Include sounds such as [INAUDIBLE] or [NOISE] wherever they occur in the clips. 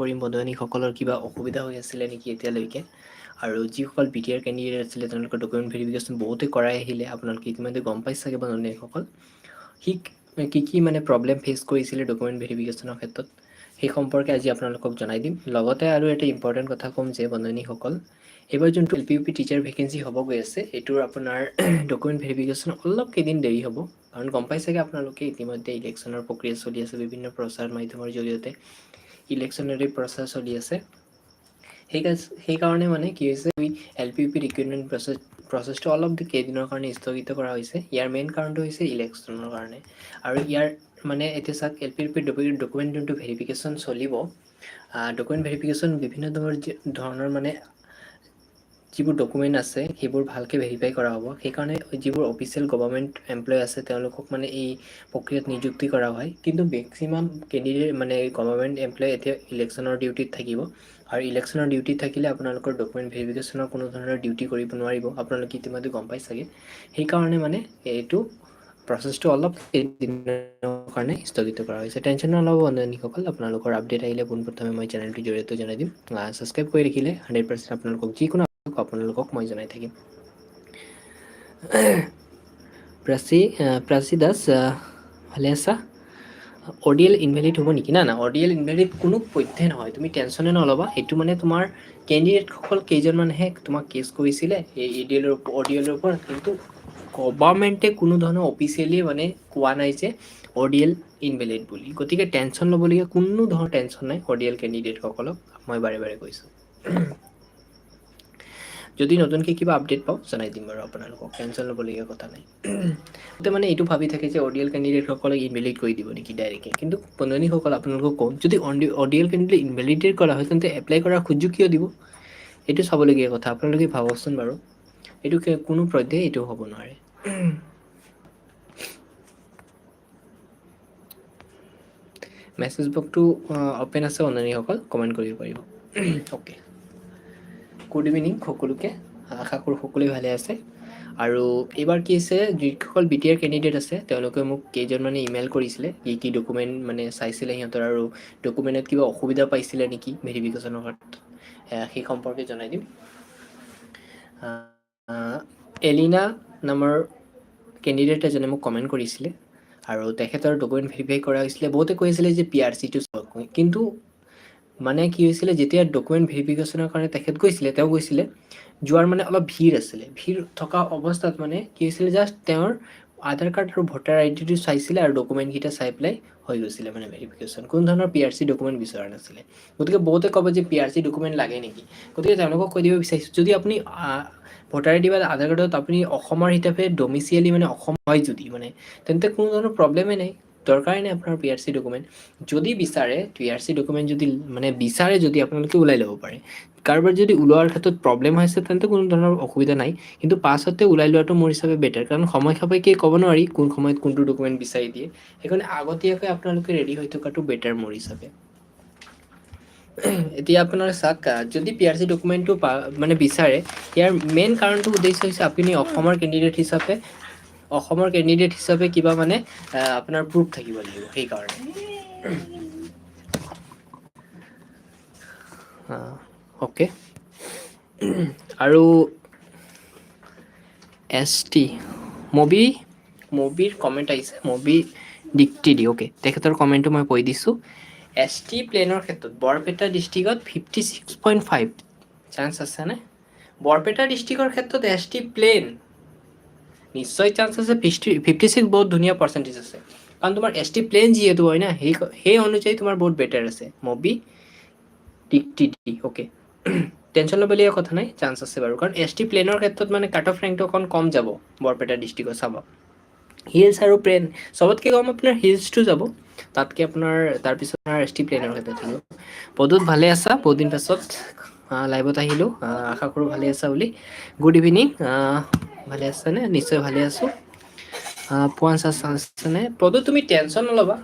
কৰিম বন্ধুসকলৰ কিবা অসুবিধা হৈ আছিলে নেকি এতিয়ালৈকে? আৰু যিসকল বি টি আৰ কেণ্ডিডেট আছিলে, তেওঁলোকৰ ডকুমেণ্ট ভেৰিফিকেশ্যন বহুতে কৰাই আহিলে। আপোনালোকে ইতিমধ্যে গম পাই চাগে বন্ধুসকল সি কি কি মানে প্ৰব্লেম ফেচ কৰিছিলে ডকুমেণ্ট ভেৰিফিকেশ্যনৰ ক্ষেত্ৰত? সেই সম্পৰ্কে আজি আপোনালোকক জনাই দিম। লগতে আৰু এটা ইম্পৰ্টেণ্ট কথা ক'ম যে বন্ধুসকল, এইবাৰ যোনটো L P P teacher vacancy হ'ব গৈ আছে, এইটোৰ আপোনাৰ [CLEARS THROAT] ডকুমেণ্ট ভেৰিফিকেশ্যন অলপ কেইদিন দেৰি হ'ব। কাৰণ গম পাই চাগে আপোনালোকে, ইতিমধ্যে ইলেকশ্যনৰ প্ৰক্ৰিয়া চলি আছে, বিভিন্ন প্ৰচাৰ মাধ্যমৰ জৰিয়তে। ইলেকশ্যনেৰী প্ৰচেছ চলি আছে। সেই সেইকাৰণে মানে কি হৈছে L P U P recruitment process প্ৰচেছটো অলপ কেইদিনৰ কাৰণে স্থগিত কৰা হৈছে। ইয়াৰ মেইন কাৰণটো হৈছে ইলেকশ্যনৰ কাৰণে। আৰু ইয়াৰ মানে এতিয়া চাওক এল পি পি ডকুমেণ্ট যোনটো ভেৰিফিকেশ্যন চলিব ডকুমেণ্ট ভেৰিফিকেশ্যন বিভিন্ন ধৰণৰ ধৰণৰ মানে যিবোৰ ডকুমেণ্ট আছে, সেইবোৰ ভালকৈ ভেৰিফাই কৰা হ'ব। সেইকাৰণে যিবোৰ অফিচিয়েল গভৰ্ণমেণ্ট এমপ্লয় আছে, তেওঁলোকক মানে এই প্ৰক্ৰিয়াত নিযুক্তি কৰা হয়। কিন্তু মেক্সিমাম কেণ্ডিডেট মানে গভৰ্ণমেণ্ট এমপ্লয় এতিয়া ইলেকশ্যনৰ ডিউটিত থাকিব। আৰু ইলেকশ্যনৰ ডিউটিত থাকিলে আপোনালোকৰ ডকুমেণ্ট ভেৰিফিকেশ্যনৰ কোনো ধৰণৰ ডিউটি কৰিব নোৱাৰিব। আপোনালোকে ইতিমধ্যে গম পাই চাগে। সেইকাৰণে মানে এইটো প্ৰচেছটো অলপ কেইদিনৰ কাৰণে স্থগিত কৰা হৈছে। টেনশ্যন নল'ব, বন্ধুসকল। আপোনালোকৰ আপডেট আহিলে পোনপ্ৰথমে মই চেনেলটোৰ জৰিয়তে জনাই দিম। ছাবস্ক্ৰাইব কৰি ৰাখিলে হাণ্ড্ৰেড পাৰ্চেণ্ট আপোনালোকক যিকোনো আপোনালোকক মই জনাই থাকিম। প্ৰাচী প্ৰাচী দাস ভালে আছা? অডিয়েল ইনভেলিড হ'ব নেকি? না না, অডিয়েল ইনভেলিড কোনো পধ্যে নহয়। তুমি টেনশ্যনে নল'বা। সেইটো মানে তোমাৰ কেণ্ডিডেটসকল কেইজনমানেহে তোমাক কেছ কৰিছিলে এই ইডিয়েলৰ অডিয়েলৰ ওপৰত। কিন্তু গভৰ্ণমেণ্টে কোনো ধৰণৰ অফিচিয়েলি মানে কোৱা নাই যে অডিয়েল ইনভেলিড বুলি। গতিকে টেনশ্যন ল'বলগীয়া কোনো ধৰণৰ টেনশ্যন নাই অডিয়েল কেণ্ডিডেটসকলক। মই বাৰে বাৰে কৈছোঁ। যদি নতুনকৈ কিবা আপডেট পাওঁ, জনাই দিম বাৰু আপোনালোকক। টেনশ্যন ল'বলগীয়া কথা নাই। [COUGHS] মানে এইটো ভাবি থাকে যে অডিয়েল কেণ্ডিডেটসকলক ইনভেলিড কৰি দিব নেকি ডাইৰেক্টলি কিন্তু বন্ধনীসকল আপোনালোকক কওঁ যদি অডিয়েল কেণ্ডিডেট ইনভেলিডেট কৰা হয়, তেন্তে এপ্লাই কৰাৰ সুযোগ কিয় দিব? এইটো চাবলগীয়া কথা। আপোনালোকে ভাবকচোন বাৰু। এইটো কোনো পধ্যে এইটো হ'ব নোৱাৰে। মেছেজ বক্সটো অ'পেন আছে বন্ধনীসকল। কমেণ্ট কৰিব পাৰিব। [COUGHS] অ'কে গুড ইভিনিং সকলোকে, আশা কৰোঁ সকলোৱে ভালে আছে। আৰু এইবাৰ কি হৈছে, যিসকল বি টি আৰ কেণ্ডিডেট আছে, তেওঁলোকে মোক কেইজনমানে ইমেইল কৰিছিলে, কি কি ডকুমেণ্ট মানে চাইছিলে সিহঁতৰ আৰু ডকুমেণ্টত কিবা অসুবিধা পাইছিলে নেকি ভেৰিফিকেশ্যনৰ সেই সম্পৰ্কে জনাই দিম। এলিনা নামৰ কেণ্ডিডেট এজনে মোক কমেণ্ট কৰিছিলে আৰু তেখেতৰ ডকুমেণ্ট ভেৰিফাই কৰা হৈছিলে, বহুতে কৈ আছিলে যে পি আৰ চিটো কিন্তু মানে কি হৈছিলে, যেতিয়া ডকুমেণ্ট ভেৰিফিকেশ্যনৰ কাৰণে তেখেত গৈছিলে, তেওঁ গৈছিলে, যোৱাৰ মানে অলপ ভিৰ আছিলে। ভিৰ থকা অৱস্থাত মানে কি হৈছিলে জাষ্ট তেওঁৰ আধাৰ কাৰ্ড আৰু ভোটাৰ আই ডিটো চাইছিলে আৰু ডকুমেণ্টকেইটা চাই পেলাই হৈ গৈছিলে মানে ভেৰিফিকেশ্যন কোনো ধৰণৰ পি আৰ চি ডকুমেণ্ট বিচৰা নাছিলে। গতিকে বহুতে ক'ব যে পি আৰ চি ডকুমেণ্ট লাগে নেকি? গতিকে তেওঁলোকক কৈ দিব বিচাৰিছোঁ, যদি আপুনি ভোটাৰ আই ডি বা আধাৰ কাৰ্ডত আপুনি অসমৰ হিচাপে ডমিচিয়েলি মানে অসম হয় যদি মানে তেন্তে কোনো ধৰণৰ প্ৰব্লেমেই নাই। দৰকাৰেই নাই আপোনাৰ পি আৰ চি ডকুমেণ্ট যদি বিচাৰে পি আৰ চি ডকুমেণ্ট যদি মানে বিচাৰে যদি আপোনালোকে ওলাই ল'ব পাৰে। কাৰোবাৰ যদি ওলোৱাৰ ক্ষেত্ৰত প্ৰব্লেম হৈছে, তেন্তে কোনো ধৰণৰ অসুবিধা নাই। কিন্তু পাছতে ওলাই লোৱাটো মোৰ হিচাপে বেটাৰ কাৰণ সময় সাপেক্ষে ক'ব নোৱাৰি কোন সময়ত কোনটো ডকুমেণ্ট বিচাৰি দিয়ে। সেইকাৰণে আগতীয়াকৈ আপোনালোকে ৰেডি হৈ থকাটো বেটাৰ মোৰ হিচাপে। [CLEARS THROAT] এতিয়া আপোনাৰ চাওক যদি পি আৰ চি ডকুমেণ্টটো মানে বিচাৰে, ইয়াৰ মেইন কাৰণটো উদ্দেশ্য হৈছে আপুনি অসমৰ কেণ্ডিডেট হিচাপে অসমৰ কেণ্ডিডেট হিচাপে কিবা মানে আপোনাৰ প্ৰুফ থাকিব লাগিব সেইকাৰণে। অ'কে আৰু এছ টি মবি, মবিৰ কমেণ্ট আহিছে, মবি ডিক্টি দি অ'কে তেখেতৰ কমেণ্টটো মই কৈ দিছোঁ। এছ টি প্লেনৰ ক্ষেত্ৰত, বৰপেটা ডিষ্ট্ৰিক্টত fifty six point five chance আছেনে বৰপেটা ডিষ্ট্ৰিক্টৰ ক্ষেত্ৰত এছ টি প্লেন নিশ্চয় চান্স আছে ফিফটি ফিফটি ছিক্স বহুত ধুনীয়া পাৰ্চেণ্টেজ আছে। কাৰণ তোমাৰ এছ টি প্লেন যিহেতু হয় না, সেই সেই অনুযায়ী তোমাৰ বহুত বেটাৰ আছে। মবি টি টি টি অ'কে টেনশ্যন ল'বলগীয়া কথা নাই চান্স আছে বাৰু। কাৰণ এছ টি প্লেনৰ ক্ষেত্ৰত মানে কাট অফ ৰেংকটো অকণ কম যাব, বৰপেটা ডিষ্ট্ৰিক্টত চাব। হিলছ আৰু প্লেন চবতকৈ কম আপোনাৰ হিলছটো যাব। তাতকৈ আপোনাৰ তাৰপিছত আপোনাৰ এছ টি প্লেনৰ ক্ষেত্ৰত থাকিব। পদুত ভালে আছা, বহুত পাছত লাইভত আহিলোঁ। আশা কৰোঁ ভালে আছা বুলি। গুড ইভিনিং ভালে আছানে নিশ্চয় ভালে আছোঁ। পোৱা আছেনে পদু তুমি টেনশ্যন নল'বা।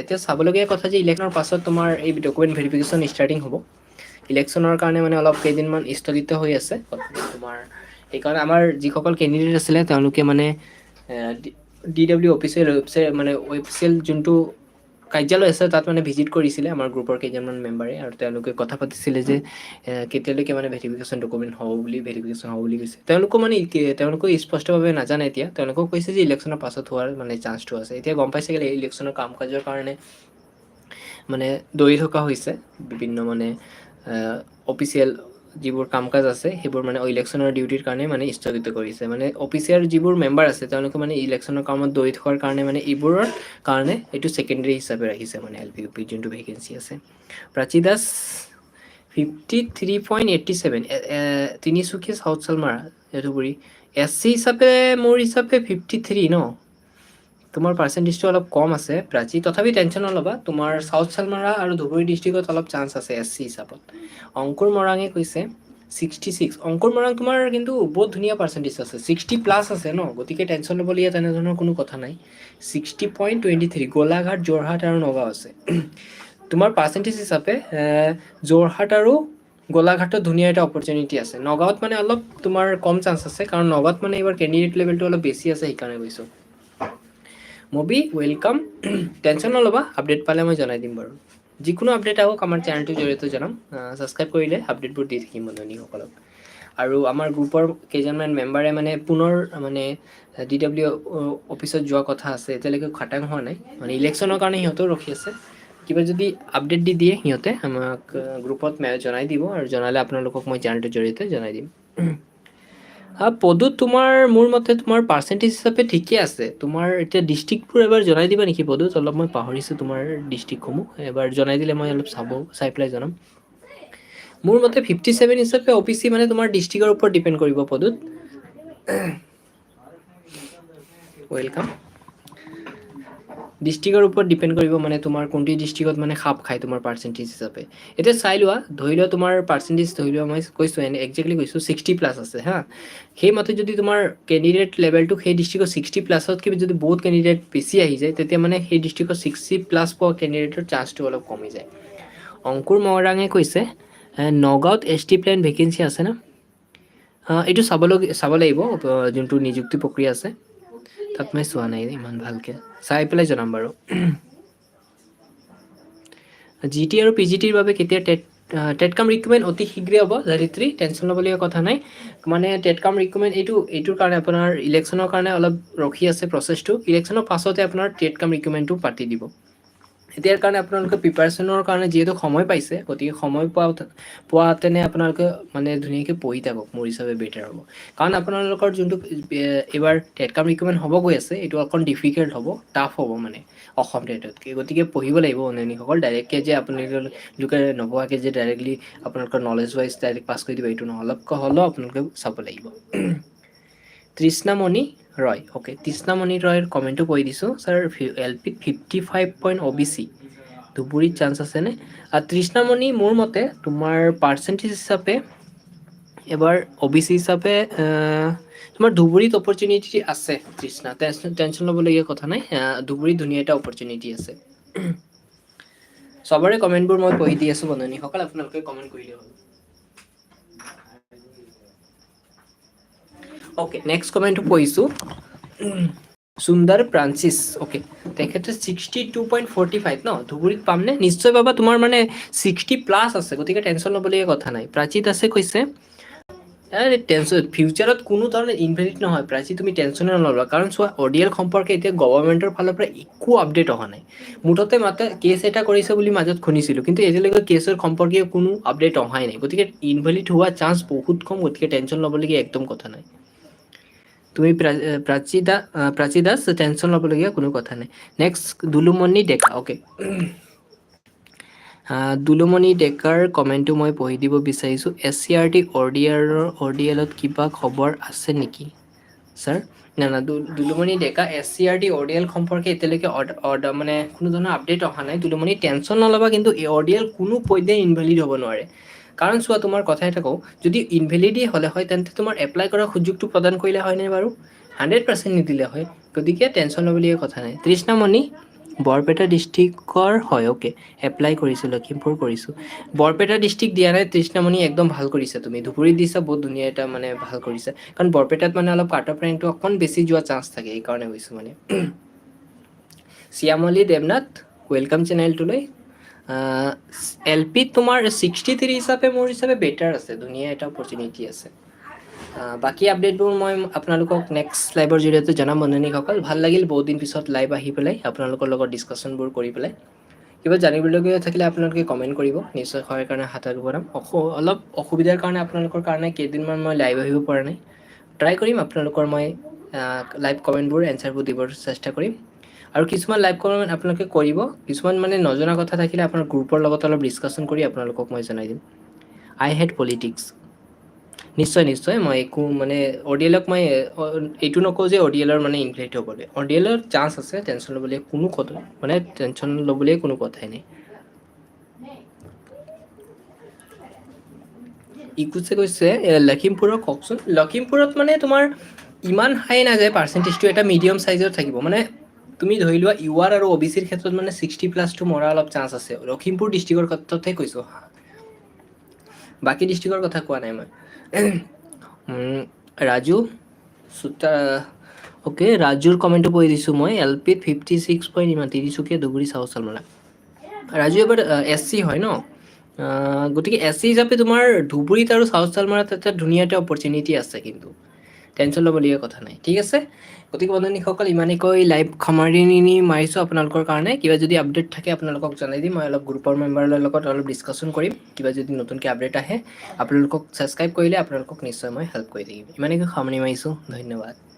এতিয়া চাবলগীয়া কথা যে ইলেকশ্যনৰ পাছত তোমাৰ এই ডকুমেণ্ট ভেৰিফিকেশ্যন ষ্টাৰ্টিং হ'ব। ইলেকশ্যনৰ কাৰণে মানে অলপ কেইদিনমান স্থগিত হৈ আছে। তোমাৰ সেইকাৰণে আমাৰ যিসকল কেণ্ডিডেট আছিলে তেওঁলোকে মানে ডি ডাব্লিউ অফিচিয়েল ৱেবছাইট মানে ৱেবছাইট যোনটো কাৰ্যালয় আছে তাত মানে ভিজিট কৰিছিলে আমাৰ গ্ৰুপৰ কেইজনমান মেম্বাৰে আৰু তেওঁলোকে কথা পাতিছিলে যে কেতিয়ালৈকে মানে ভেৰিফিকেশ্যন ডকুমেণ্ট হ'ব বুলি ভেৰিফিকেশ্যন হ'ব বুলি কৈছে। তেওঁলোকো মানে কি- তেওঁলোকো স্পষ্টভাৱে নাজানে এতিয়া। তেওঁলোকক কৈছে যে ইলেকশ্যনৰ পাছত হোৱাৰ মানে চান্সটো আছে। এতিয়া গম পাইছে এই ইলেকশ্যনৰ কাম কাজৰ কাৰণে মানে দৌৰি থকা হৈছে। বিভিন্ন মানে অফিচিয়েল যিবোৰ কাম কাজ আছে, সেইবোৰ মানে ইলেকশ্যনৰ ডিউটিৰ কাৰণে মানে স্থগিত কৰিছে। মানে অফিচিয়েল যিবোৰ মেম্বাৰ আছে, তেওঁলোকে মানে ইলেকশ্যনৰ কামত দৌৰি থকাৰ কাৰণে মানে এইবোৰৰ কাৰণে এইটো ছেকেণ্ডেৰী হিচাপে ৰাখিছে মানে এল পি ইউ পিৰ যোনটো ভেকেঞ্চি আছে। Prachi Das fifty three point eighty seven Tinsukia south Salmara তদুপৰি এছ চি হিচাপে, মোৰ হিচাপে ফিফটি থ্ৰী ন? তোমাৰ পাৰ্চেণ্টেজটো অলপ কম আছে, প্ৰাচী। তথাপি টেনশ্যন নল'বা, তোমাৰ চাউথ চালমাৰা আৰু ধুবুৰী ডিষ্ট্ৰিক্টত অলপ চান্স আছে এছ চি হিচাপত। অংকুৰ মৰাঙে কৈছে ছিক্সটি ছিক্স অংকুৰ মৰাং তোমাৰ কিন্তু বহুত ধুনীয়া পাৰ্চেণ্টেজ আছে। ছিক্সটি প্লাছ আছে ন, গতিকে টেনশ্যন ল'বলগীয়া তেনেধৰণৰ কোনো কথা নাই। Sixty point twenty three Golaghat, Jorhat আৰু নগাঁও আছে। [CLEARS THROAT] তোমাৰ পাৰ্চেণ্টেজ হিচাপে যোৰহাট আৰু গোলাঘাটত ধুনীয়া এটা অপৰচুনিটি আছে। নগাঁৱত মানে অলপ তোমাৰ কম চান্স আছে, কাৰণ নগাঁৱত মানে এইবাৰ কেণ্ডিডেট লেভেলটো অলপ বেছি আছে সেইকাৰণে কৈছোঁ। মবি ৱেলকাম টেনশ্যন নল'বা আপডেট পালে মই জনাই দিম বাৰু। যিকোনো আপডেট আহক, আমাৰ চেনেলটোৰ জৰিয়তে জনাম। ছাবস্ক্ৰাইব কৰিলে আপডেটবোৰ দি থাকিম বন্ধুনীসকলক আৰু আমাৰ গ্ৰুপৰ কেইজনমান মেম্বাৰে মানে পুনৰ মানে ডি ডাব্লিউ অফিচত যোৱা কথা আছে, এতিয়ালৈকে খাটাং হোৱা নাই। মানে ইলেকশ্যনৰ কাৰণে সিহঁতেও ৰখি আছে। কিবা যদি আপডেট দি দিয়ে সিহঁতে, আমাক গ্ৰুপত জনাই দিব আৰু জনালে আপোনালোকক মই চেনেলটোৰ জৰিয়তে জনাই দিম। আহ, পদুত তোমাৰ মোৰ মতে তোমাৰ পাৰ্চেণ্টেজ হিচাপে ঠিকে আছে। তোমাৰ এতিয়া ডিষ্ট্ৰিক্টবোৰ এবাৰ জনাই দিবা নেকি পদুত অলপ মই পাহৰিছোঁ তোমাৰ ডিষ্ট্ৰিক্টসমূহ এবাৰ জনাই দিলে মই অলপ চাব চাই পেলাই জনাম। মোৰ মতে ফিফটি ছেভেন হিচাপে অ পি চি মানে তোমাৰ ডিষ্ট্ৰিক্টৰ ওপৰত ডিপেণ্ড কৰিব পদুত। [COUGHS] ৱেলকাম ডিষ্ট্ৰিক্টৰ ওপৰত ডিপেণ্ড কৰিব মানে তোমাৰ কোনটো ডিষ্ট্ৰিক্টত মানে খাপ খায় তোমাৰ পাৰ্চেণ্টেজ হিচাপে। এতিয়া চাই লোৱা, ধৰি লোৱা তোমাৰ পাৰ্চেণ্টেজ ধৰি লোৱা মই কৈছোঁ, এনে একজেক্টলি কৈছোঁ ছিক্সটি প্লাছ আছে, হা। সেইমতে যদি তোমাৰ কেণ্ডিডেট লেভেলটো সেই ডিষ্ট্ৰিক্টৰ ছিক্সটি প্লাছতকৈ যদি বহুত কেণ্ডিডেট বেছি আহি যায়, তেতিয়া মানে সেই ডিষ্ট্ৰিক্টৰ ছিক্সটি প্লাছ পোৱা কেণ্ডিডেটৰ চান্সটো অলপ কমি যায়। অংকুৰ মৰাঙে কৈছে নগাঁৱত এছ টি প্লেন ভেকেঞ্চি আছে না? এইটো চাবলগীয়া চাব লাগিব যোনটো নিযুক্তি প্ৰক্ৰিয়া আছে। তাত মই চোৱা নাই ইমান ভালকৈ চাই পেলাই জনাম বাৰু জি টি আৰু পি জি টিৰ বাবে কেতিয়া টেট টেটকাম কাম অতি শীঘ্ৰে হ'ব ধৰিত্ৰী টেনশ্যন ল'বলগীয়া কথা নাই মানে টেটকাম কাম এইটো এইটোৰ কাৰণে আপোনাৰ ইলেকশ্যনৰ কাৰণে অলপ ৰখি আছে প্ৰচেছটো ইলেকশ্যনৰ পাছতে আপোনাৰ টেটকাম কাম পাতি দিব এতিয়াৰ কাৰণে আপোনালোকে প্ৰিপাৰেশ্যনৰ কাৰণে যিহেতু সময় পাইছে, গতিকে সময় পোৱা পোৱাতেনে আপোনালোকে মানে ধুনীয়াকৈ পঢ়ি থাকক মোৰ হিচাপে বেটাৰ হ'ব। কাৰণ আপোনালোকৰ যোনটো এইবাৰ টেট কাম ৰিক্ৰুটমেণ্ট হ'ব গৈ আছে, এইটো অকণ ডিফিকাল্ট হ'ব টাফ হ'ব মানে অসম টেটতকৈ গতিকে পঢ়িব লাগিব অন্যান্যসকল ডাইৰেক্টকৈ যে আপোনালোকে নপঢ়াকৈ যে ডাইৰেক্টলি আপোনালোকৰ নলেজ ৱাইজ ডাইৰেক্ট পাছ কৰি দিব, এইটো নহয় অলপকৈ হ'লেও আপোনালোকে চাব লাগিব। [CLEARS THROAT] তৃষ্ণামণি ৰয় অ'কে তৃষ্ণামণি ৰয়ৰ কমেণ্টটো কৈ দিছোঁ? ছাৰ এল পিত fifty five point O' B C ধুবুৰীত চান্স আছেনে তৃষ্ণামণি, মোৰ মতে, তোমাৰ পাৰ্চেণ্টেজ হিচাপে, এবাৰ অ' বি চি হিচাপে তোমাৰ ধুবুৰীত অপৰচুনিটি আছে তৃষ্ণা। টেনশ্যন ল'বলগীয়া কথা নাই। ধুবুৰীত ধুনীয়া এটা অপৰচুনিটি আছে। [CLEARS THROAT] চবৰে কমেণ্টবোৰ মই পঢ়ি দি আছোঁ বন্ধনীসকল। আপোনালোকে কমেণ্ট কৰিলে হ'ল। অ'কে নেক্সট কমেণ্টটো পঢ়িছোঁ সুন্দৰ ফ্ৰান্সিছ অ'কে তেখেতে sixty two point forty five ন ধুবুৰীত পামনে নিশ্চয় পাবা তোমাৰ মানে ছিক্সটি প্লাছ আছে গতিকে টেনশ্যন ল'বলগীয়া কথা নাই প্ৰাচীত আছে কৈছে টেনশ্যন ফিউচাৰত কোনো ধৰণৰ ইনভেলিড নহয় প্ৰাচী তুমি টেনশ্যনে নল'বা কাৰণ চোৱা অডিয়েল সম্পৰ্কে এতিয়া গভৰ্ণমেণ্টৰ ফালৰ পৰা একো আপডেট অহা নাই মুঠতে মাত্ৰ কেছ এটা কৰিছে বুলি মাজত শুনিছিলোঁ কিন্তু এতিয়ালৈকে কেছৰ সম্পৰ্কীয় কোনো আপডেট অহাই নাই গতিকে ইনভেলিড হোৱা চান্স বহুত কম গতিকে টেনশ্যন ল'বলগীয়া একদম কথা নাই তুমি প্ৰাচী দা প্ৰাচী দাস টেনশ্যন ল'বলগীয়া কোনো কথা নাই। নেক্সট দুলুমণি ডেকা অ'কে দুলুমণি ডেকাৰ কমেণ্টটো মই পঢ়ি দিব বিচাৰিছোঁ। এছ চি আৰ টি অৰ্ডিয়াৰৰ অৰ্ডিয়েলত কিবা খবৰ আছে নেকি? ছাৰ না না Dulumoni Deka S C R টি অৰ্ডিয়েল সম্পৰ্কে এতিয়ালৈকে অৰ্ড- অৰ্ডাৰ মানে কোনো ধৰণৰ আপডেট অহা নাই। দুলুমণি টেনশ্যন নল'বা, কিন্তু এই অৰ্ডিয়েল কোনো পধ্যে ইনভেলিড হ'ব নোৱাৰে। কাৰণ চোৱা, তোমাৰ কথা এটা কওঁ যদি ইনভেলিডেই হ'লে হয়, তেন্তে তোমাৰ এপ্লাই কৰাৰ সুযোগটো প্ৰদান কৰিলে হয়নে বাৰু? হাণ্ড্ৰেড পাৰ্চেণ্ট নিদিলে হয়, গতিকে টেনশ্যন ল'বলগীয়া কথা নাই। তৃষ্ণামণি, বৰপেটা ডিষ্ট্ৰিক্টৰ হয় অ'কে এপ্লাই কৰিছোঁ, লখিমপুৰ কৰিছোঁ। বৰপেটা ডিষ্ট্ৰিক্ট দিয়া নাই, তৃষ্ণামণি একদম ভালো কৰিছা তুমি। ধুবুৰীত দিছা, বহুত ধুনীয়া এটা মানে ভালো কৰিছা। কাৰণ বৰপেটাত মানে অলপ কাট অফ ৰেংকটো অকণ বেছি যোৱা চান্স থাকে, সেইকাৰণে কৈছোঁ মানে। [CLEARS THROAT] শ্যামলী দেৱনাথ ৱেলকাম চেনেলটোলৈ এল পিত তোমাৰ ছিক্সটি থ্ৰী হিচাপে মোৰ হিচাপে বেটাৰ আছে। ধুনীয়া এটা অপৰচুনিটি আছে। বাকী আপডেটবোৰ মই আপোনালোকক নেক্সট লাইভৰ জৰিয়তে জনাম, বন্ধুনীসকল। ভালো লাগিল, বহুত দিন পিছত লাইভ আহি পেলাই আপোনালোকৰ লগত ডিছকাশ্যনবোৰ কৰি পেলাই। কিবা জানিবলগীয়া থাকিলে আপোনালোকে কমেণ্ট কৰিব। নিশ্চয় সহায়ৰ কাৰণে হাত আগবঢ়াম। অলপ অসুবিধাৰ কাৰণে আপোনালোকৰ কাৰণে কেইদিনমান মই লাইভ আহিব পৰা নাই। ট্ৰাই কৰিম, আপোনালোকৰ মই লাইভ কমেণ্টবোৰ এনচাৰবোৰ দিবৰ চেষ্টা কৰিম। আৰু কিছুমান লাইভ কমেণ্ট আপোনালোকে কৰিব। কিছুমান মানে নজনা কথা থাকিলে আপোনাৰ গ্ৰুপৰ লগত অলপ ডিছকাশ্যন কৰি আপোনালোকক মই জনাই দিম। আই হেড পলিটিক্স নিশ্চয় নিশ্চয়, মই একো মানে অডিয়েলক মই, এইটো নকওঁ যে অডিয়েলৰ মানে ইনভেক্ট হ'বলৈ অডিয়েলৰ চান্স আছে টেনশ্যন ল'বলৈ কোনো কথা মানে টেনশ্যন ল'বলৈ কোনো কথাই নাই। ইকুচে কৈছে লখিমপুৰৰ কওকচোন। লখিমপুৰত মানে তোমাৰ ইমান হাই নাযায় পাৰ্চেণ্টেজটো এটা মিডিয়াম চাইজৰ থাকিব। মানে তুমি ধৰি লোৱা ইউ আৰ আৰু অ' বি চিৰ ক্ষেত্ৰত মানে ছিক্সটি প্লাছটো মৰা অলপ চান্স আছে। লখিমপুৰ ডিষ্ট্ৰিক্টৰ ক্ষেত্ৰতহে কৈছোঁ। বাকী ডিষ্ট্ৰিক্টৰ কথা কোৱা নাই মই। ৰাজু চুতা অ'কে ৰাজুৰ কমেণ্টটো পঢ়ি দিছোঁ মই। এল পিত ফিফটি ছিক্স পইণ্ট ইমান তিনিচুকীয়া ধুবুৰী চাউথ চালমাৰা ৰাজু, এবাৰ এছ চি হয় ন? গতিকে এছ চি হিচাপে তোমাৰ ধুবুৰীত আৰু চাউথ চালমাৰাত এটা ধুনীয়া এটা অপৰচুনিটি আছে কিন্তু। টেনশ্যন ল'বলগীয়া কথা নাই, ঠিক আছে? গতিকে বন্ধুনীসকল, ইমানেকৈ লাইভ সামৰি মাৰিছোঁ আপোনালোকৰ কাৰণে। কিবা যদি আপডেট থাকে, আপোনালোকক জনাই দিম। মই অলপ গ্ৰুপৰ মেম্বাৰৰ লগত অলপ ডিছকাশ্যন কৰিম। কিবা যদি নতুনকৈ আপডেট আহে, আপোনালোকক ছাবস্ক্ৰাইব কৰিলে আপোনালোকক নিশ্চয় মই হেল্প কৰি থাকিম। ইমানেকৈ সামৰণি মাৰিছোঁ। ধন্যবাদ।